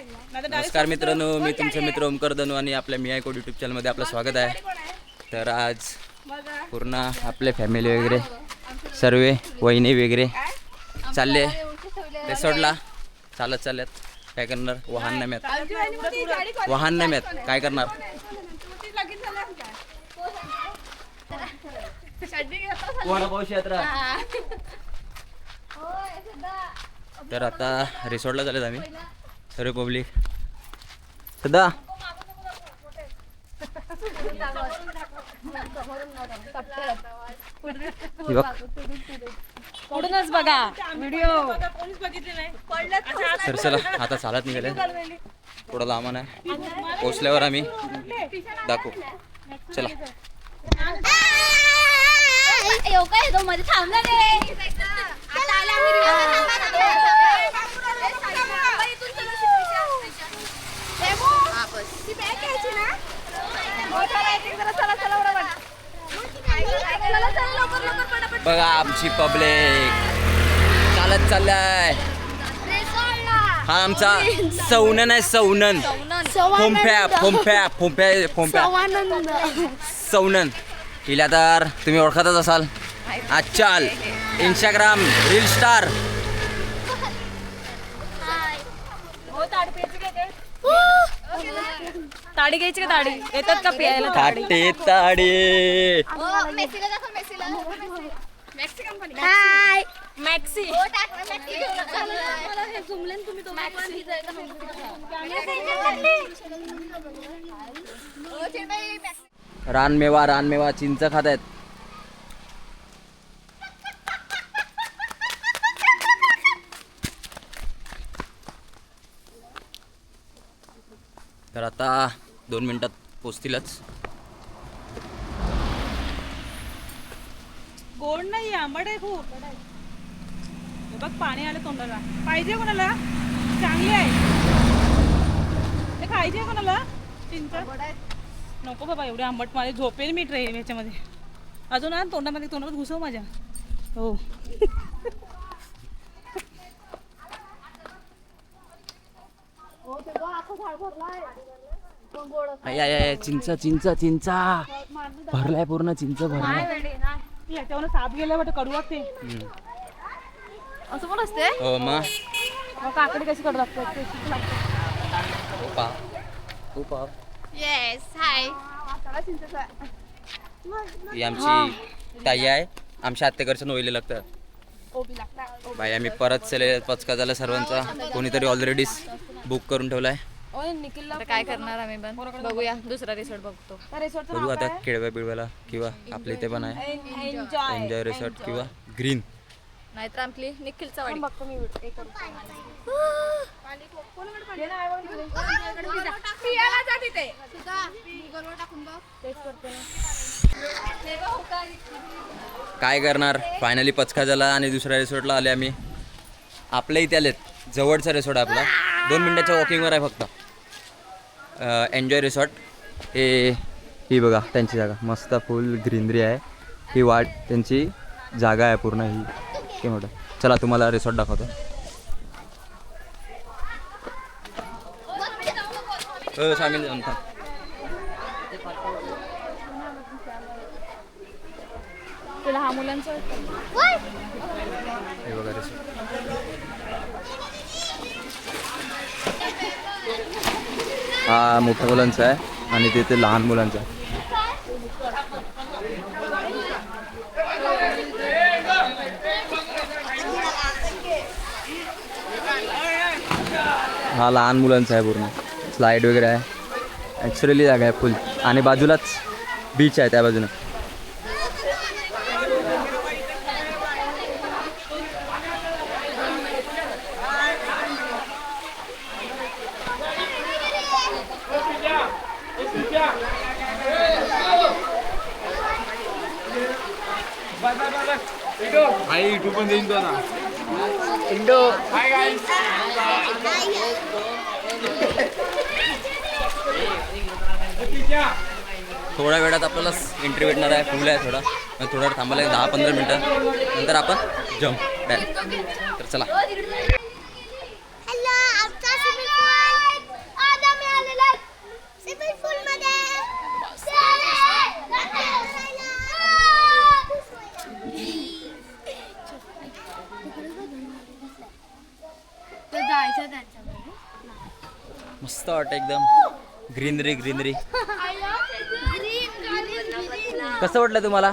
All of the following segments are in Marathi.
नमस्कार मित्रांनो मी तुमचे मित्र ओमकर दनू आणि आपल्या मी कोड युट्यूब चॅनलमध्ये आपलं स्वागत आहे. तर आज पूर्ण आपले फॅमिली वगैरे सर्व वहिनी वगैरे चालले. रिसॉर्टला. चालत चालत काय करणार वाहन नाही वाहन नाही काय करणार? पाऊस यात्रा तर आता रिसॉर्टला चालत आम्ही. सर्व पब्लिक सदा हे बघ पुढूनच बघा व्हिडिओ तर चला आता चालत निघाले थोडं लांब आहे पोचल्यावर आम्ही दाखवू चला येऊ काय तो मध्ये थांबला रे आता आला आम्ही ती बॅग घ्यायची ना चला चला चला बरोबर चला चला लवकर लवकर पटापट बघा आमची पब्लिक. चालत चाललाय. हा आमचा सौनन आहे सौनन. फोंफ्या फोंफ्या फोंफ्या फोंफ्या. सौनन. हिला तर तुम्ही ओळखतच असाल. आजचाल इंस्टाग्राम रील स्टार ताडी घ्यायची का ताडी? येतात का प्यायला ताडी? ताडे हाय मॅक्सी. हो हे मॅक्सी. रानमेवा रानमेवा चिंच खात आहेत तर आता दोन मिनिटात पोचतीलच. गोड नाही आंबट आहे खूप हे बघ पाणी आलं तोंडाला. पाहिजे कोणाला? चांगली आहे. ते खायची आहे कोणाला चिंच नको बाबा एवढे आंबट माझे झोपेल मी ट्रेन ह्याच्यामध्ये अजून आण तोंडामध्ये तोंडात घुसव माझ्या. हो. आय, चिंच चिंच चिंचा. भरलाय पूर्ण चिंच भरलाय. याच्यावर साप गेला वाटतं कडू हम्म. असं पण असते हो मग मग काकडी कशी कडू लागते? लागते. हो हो येस हाय ही आमची ताई आहे. आमच्या आत्तेकडचं नोईले लागतं बाई आम्ही परत चले पचका झाला सर्वांचा. कोणीतरी ऑलरेडीच बुक करून आता काय करणार आम्ही पण? बघूया दुसरा रिसॉर्ट बघतो. बघू आता केळव्या बिळव्याला किंवा आपल्या इथे पण आहे. एन्जॉय रिसॉर्ट किंवा ग्रीन नाहीतर आपली निखिलचा वाडी. पियाला जा तिथे टाकून बघ. काय करणार? फायनली पचका झाला आणि दुसऱ्या रिसॉर्टला आले आम्ही. आपल्या इथे आलेत. जवळचा रिसॉर्ट आपला. दोन मिनिटाच्या वॉकिंगवर आहे फक्त. एन्जॉय रिसॉर्ट हे ही बघा त्यांची जागा. मस्त फुल ग्रीनरी आहे. ही वाट त्यांची जागा आहे पूर्ण ही. हे मोठं. चला तुम्हाला रिसॉर्ट दाखवतो. हो सामील हा मुलांचा हे बघा रिसॉर्ट हा मोठ्या मुलांचा आहे आणि तिथे लहान मुलांचा आहे. हा लहान मुलांचा आहे पूर्ण. स्लाईड वगैरे आहे. ॲक्च्युअली जागा आहे फुल आणि बाजूलाच बीच आहे त्या बाजूनं. थोड्या वेळात आपल्याला एंट्री भेटणार आहे. फुल आहे थोडा. मग थोडा वेळ थांबायला एक दहा पंधरा मिनटं. नंतर आपण जम्प तर चला हॅलो आमचा स्विमिंग पूल मस्त वाटतं एकदम. ग्रीनरी ग्रीनरी कसं वाटलं तुम्हाला?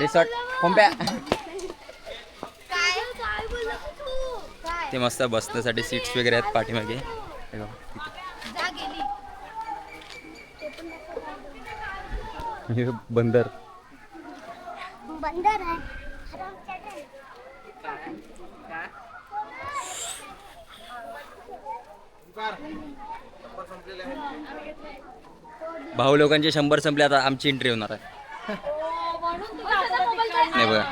रिसॉर्ट कोंप्या ते मस्त बसण्यासाठी सीट्स वगैरे आहेत पाठीमागे. बंदर आहे भाऊ लोकांचे शंभर संपले आता आमची एंट्री होणार आहे. नाही बघा.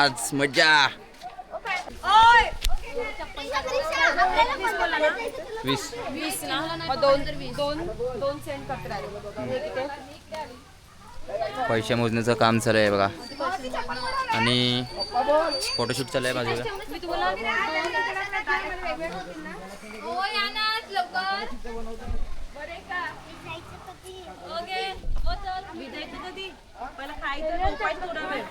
आज मज्जा वीस दोन दोन दोन सेंट करते पैसे मोजण्याचं काम चालू आहे बघा. आणि फोटोशूट चालू आहे बाजूला भिजायचं कधी पहिला खायचं झोपायचं थोडा वेळ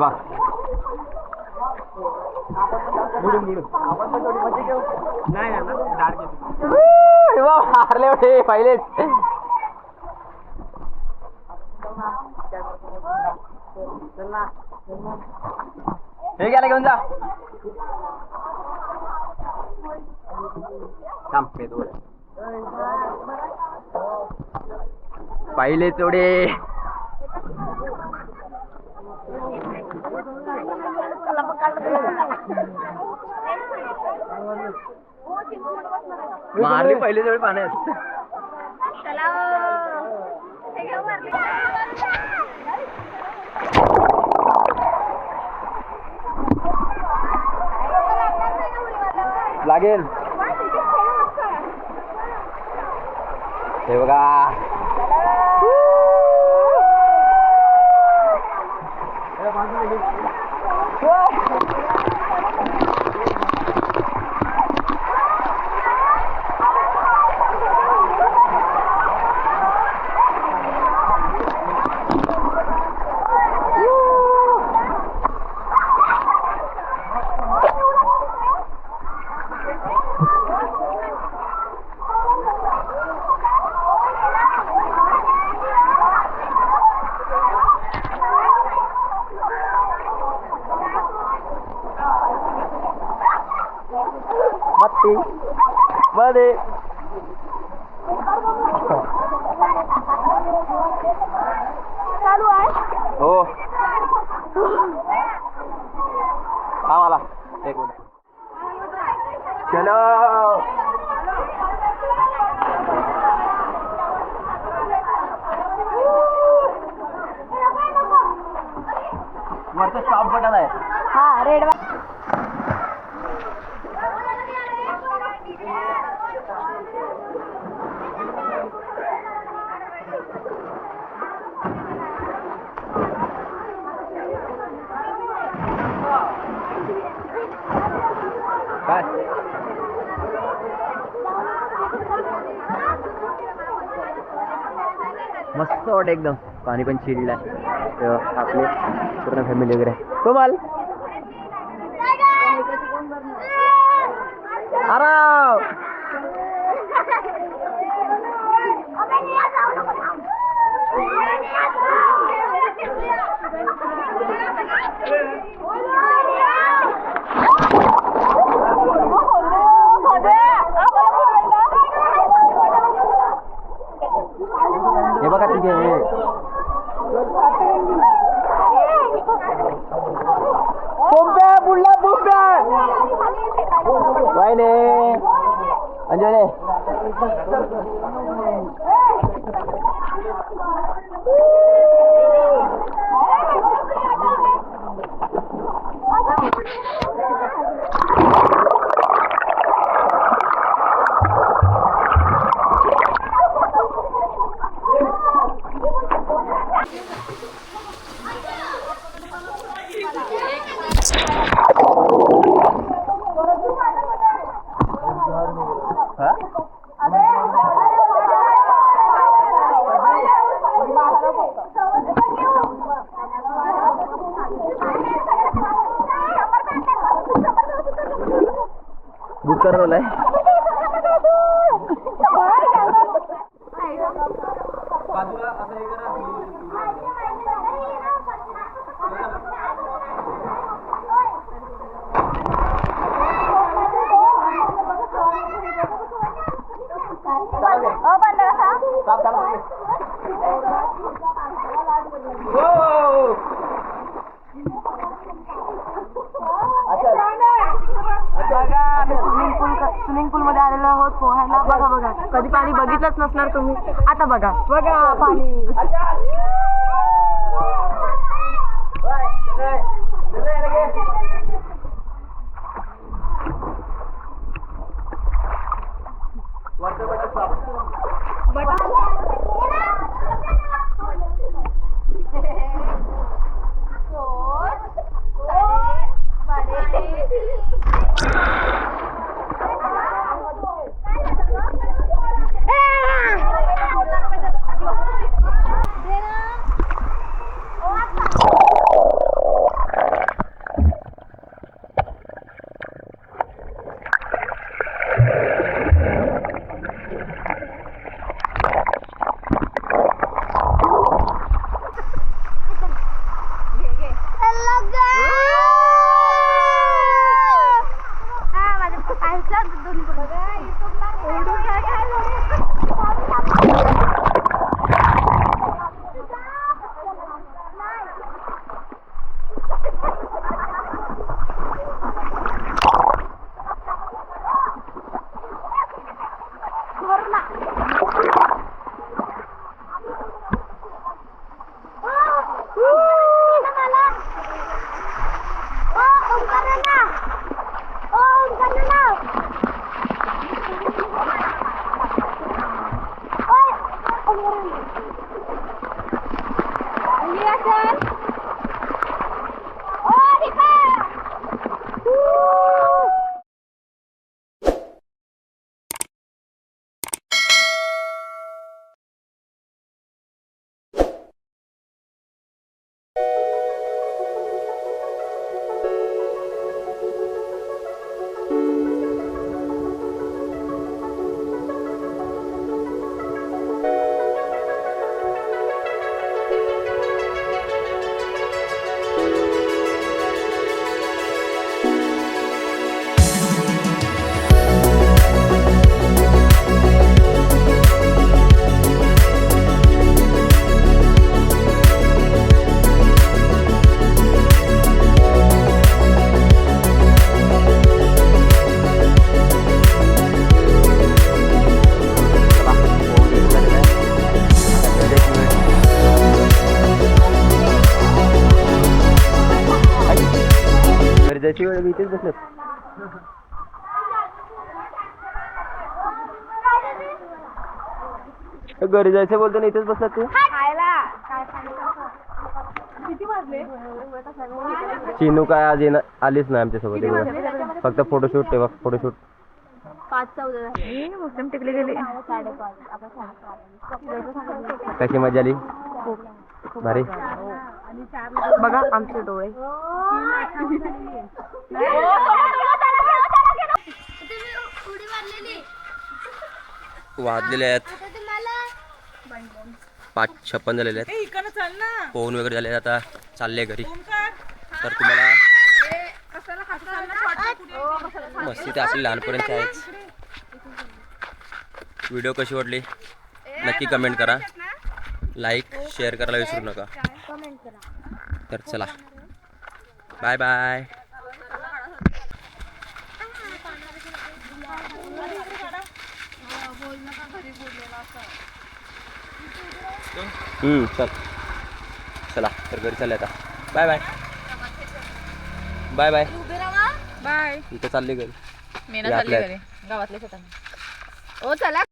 हा? कसं काय आधी खाऊन घ्यायचं थोडा वेळ झोपायचं हे बघ हारले होते पहिलेच. हे गेला घेऊन जा. थांब थोडं. पहिले चोडे मारली पहिले चोडे पाण्यात. लागेल. हे बघा. मध्ये चालू आहे हो. हा मला. एक मिनिट. चलो. वरचं स्टॉप बटन आहे. हा रेड काय? मस्त वाट एकदम. पाणी पण चिल्ड आपले पूर्ण फॅमिली वगैरे. कोमाल! अरे Buka role. Eh. Oh, pandai, ha? Tak, tak, tak. बघा आम्ही स्विमिंग पूल स्विमिंग पूल मध्ये आलेलो आहोत पोहायला बघा बघा कधी पाणी बघितलंच नसणार तुम्ही आता बघा बघा पाणी गरजेची घरी जायचं बोलतो ना इथेच बसलात तू? खायला. किती वाजले चिनू काय आज येणार आलीच नाही आमच्यासोबत एवढं. फक्त फोटोशूट तेव्हा फोटोशूट. पाच चौदा मुस्लिम टिकली गेली. कशी मजा आली? भारी. बघा आमचे डोळे. उडी मारलेली वाजलेले आहेत. पाच छप्पन झालेले आहेत. पोहून वगैरे झाले आता चालले घरी. तर तुम्हाला? मस्ती तर आपली लहानपर्यंत आहेच व्हिडिओ कशी वाटली? नक्की कमेंट करा. लाईक शेअर करायला विसरू नका. तर चला. बाय बाय हम्म, चल. चला तर घरी चालले आता. Bye bye bye bye bye इथं चालली घरी. मी ना हे चालली आपल्या- घरी. गावातल्या शेताने ओ चला.